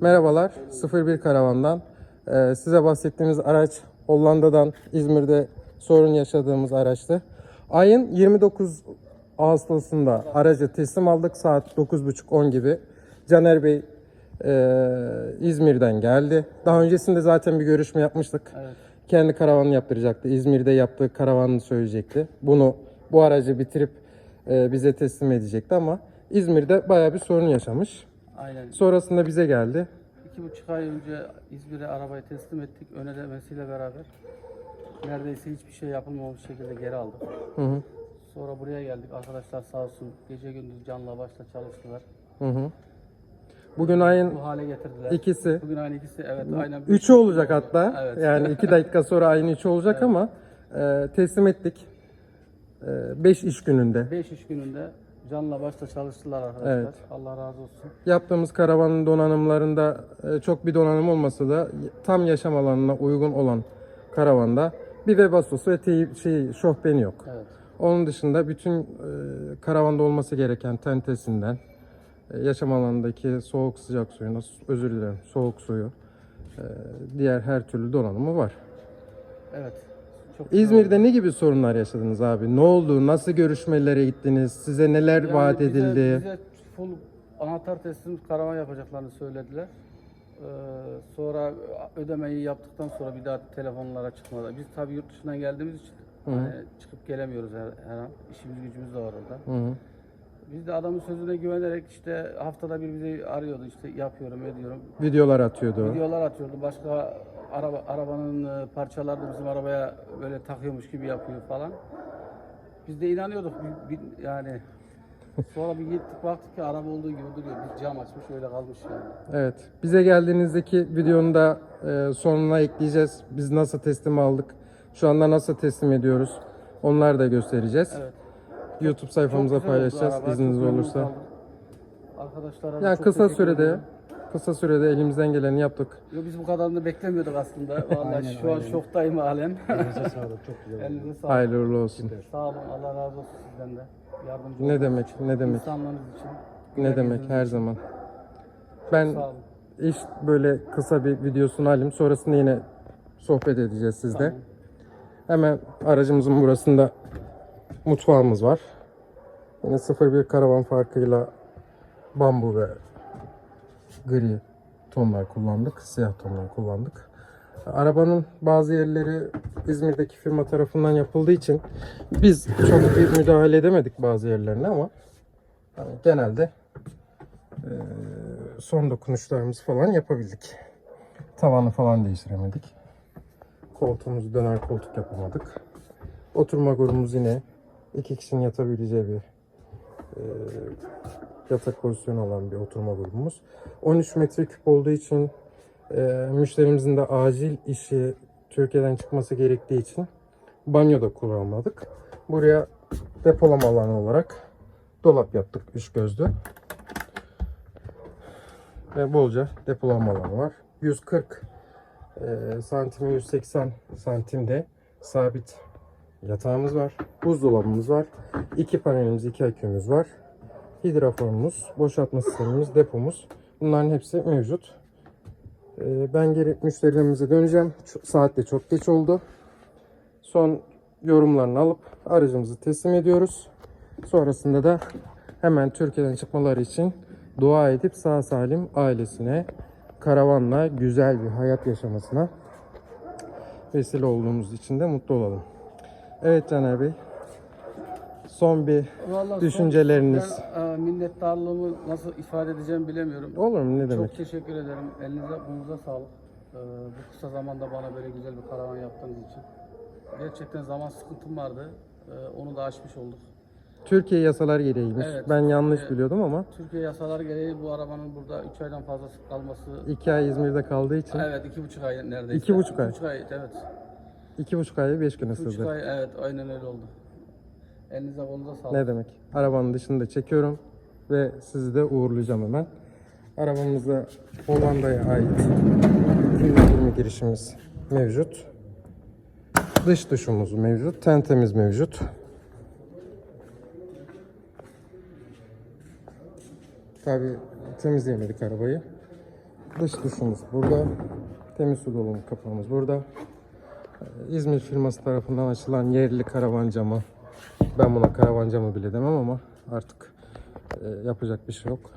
Merhabalar, 01 Karavan'dan. Ee, size bahsettiğimiz araç Hollanda'dan İzmir'de sorun yaşadığımız araçtı. Ayın 29 Ağustos'unda aracı teslim aldık saat 9.30-10 gibi. Caner Bey e, İzmir'den geldi. Daha öncesinde zaten bir görüşme yapmıştık. Evet. Kendi karavanını yaptıracaktı. İzmir'de yaptığı karavanını söyleyecekti. Bunu bu aracı bitirip e, bize teslim edecekti ama İzmir'de bayağı bir sorun yaşamış. Aynen. Sonrasında bize geldi. İki buçuk ay önce İzmir'e arabayı teslim ettik. Ön ödemesiyle beraber. Neredeyse hiçbir şey yapılmamış şekilde geri aldık. Hı hı. Sonra buraya geldik. Arkadaşlar sağ olsun gece gündüz canla başla çalıştılar. Hı hı. Bugün ayın Bu hale getirdiler. ikisi, Bugün aynı ikisi evet aynen. üçü olacak hatta. Evet. Yani iki dakika sonra ayın üçü olacak ama e, teslim ettik. E, beş iş gününde. 5 iş gününde canla başla çalıştılar arkadaşlar. Evet. Allah razı olsun. Yaptığımız karavanın donanımlarında e, çok bir donanım olmasa da tam yaşam alanına uygun olan karavanda bir Webastosu ve teyip, şey, şofbeni yok. Evet. Onun dışında bütün e, karavanda olması gereken tentesinden, e, yaşam alanındaki soğuk sıcak suyuna, özür dilerim soğuk suyu, e, diğer her türlü donanımı var. Evet. Çok güzel oldu. İzmir'de ne gibi sorunlar yaşadınız abi? Ne oldu? Nasıl görüşmelere gittiniz? Size neler Yani vaat bize- edildi? Bize full anahtar teslim karavan yapacaklarını söylediler. Ee, sonra ödemeyi yaptıktan sonra bir daha telefonlara çıkmadı. Biz tabii yurt dışından geldiğimiz için hani çıkıp gelemiyoruz her, her an. İşimiz gücümüz de var orada. Hı hı. Biz de adamın sözüne güvenerek işte haftada bir bizi arıyordu işte yapıyorum ediyorum. Videolar atıyordu. Videolar atıyordu. Başka araba arabanın e, parçalarını bizim arabaya böyle takıyormuş gibi yapıyor falan. Biz de inanıyorduk Bir- bir- yani. Sonra bir gittik baktık ki araba olduğu gibi duruyor. Bir cam açmış öyle kalmış yani. Evet. Bize geldiğinizdeki videonun da e, sonuna ekleyeceğiz. Biz nasıl teslim aldık? Şu anda nasıl teslim ediyoruz? Onları da göstereceğiz. Evet. YouTube sayfamıza paylaşacağız araba, izniniz olursa. Arkadaşlara da Yani kısa sürede ediyorum. Kısa sürede elimizden geleni yaptık. Yo, biz bu kadarını beklemiyorduk aslında. Vallahi şu an şoktayım halen. Elinize sağlık. Çok güzel oldu. Elinize sağlık. Hayırlı uğurlu olsun. Sağ olun. Allah razı olsun sizden de. Yardımcı Ne olduğunuz demek? Ne demek? İnsanlığınız için. Ne demek her zaman. Ben Sağ olun. iş böyle kısa bir videosunu alayım. Sonrasında yine sohbet edeceğiz sizde. Tamam. Hemen aracımızın burasında mutfağımız var. Yine 01 karavan farkıyla bambu ve gri tonlar kullandık. Siyah tonlar kullandık. Arabanın bazı yerleri İzmir'deki firma tarafından yapıldığı için biz çok bir müdahale edemedik bazı yerlerine ama yani genelde eee, son dokunuşlarımızı falan yapabildik. Tavanı falan değiştiremedik. Koltuğumuzu döner koltuk yapamadık. Oturma grubumuz yine iki kişinin yatabileceği bir e, yatak pozisyonu olan bir oturma grubumuz. 13 metreküp olduğu için e, müşterimizin de acil işi Türkiye'den çıkması gerektiği için banyo da kullanmadık. Buraya depolama alanı olarak dolap yaptık üç gözlü. Ve bolca depolama alanı var. 140 e, santime 180 santimde sabit yatağımız var. Buzdolabımız var. İki panelimiz, iki akümüz var. Hidraforumuz, boşaltma sistemimiz, depomuz. Bunların hepsi mevcut. E, ben geri müşterilerimize döneceğim. Saat de çok geç oldu. Son yorumlarını alıp aracımızı teslim ediyoruz. Sonrasında da hemen Türkiye'den çıkmaları için dua edip sağ salim ailesine karavanla güzel bir hayat yaşamasına vesile olduğumuz için de mutlu olalım. Evet Caner Bey. Son bir Vallahi Düşünceleriniz. son- Ben e, minnettarlığımı nasıl ifade edeceğimi bilemiyorum. olur mu ne demek? Çok teşekkür ederim. Elinize, kolunuza sağlık. Ee, bu kısa zamanda bana böyle güzel bir karavan yaptığınız için. Gerçekten zaman sıkıntım vardı. Ee, onu da aşmış olduk. Türkiye yasalar gereğiymiş. Evet. Ben yanlış Ee, biliyordum ama Türkiye yasalar gereği bu arabanın burada 3 aydan fazla kalması... iki ay İzmir'de kaldığı için Evet, iki buçuk ay neredeyse. İki buçuk ay. İki buçuk ay, evet. iki buçuk ayı beş güne İki buçuk sığdı. ay, evet, aynen öyle oldu. Elinize kolunuza sağlık. Ne demek? Arabanın dışında çekiyorum ve sizi de uğurlayacağım hemen. Arabamızda Hollanda'ya ait dinlendirme girişimiz mevcut. Dış duşumuz mevcut. Tentemiz mevcut. Tabi temizleyemedik arabayı. Dış duşumuz burada. Temiz su dolum kapağımız burada. İzmir firması tarafından açılan yerli karavan camı. Ben buna karavan camı bile demem ama artık e, yapacak bir şey yok.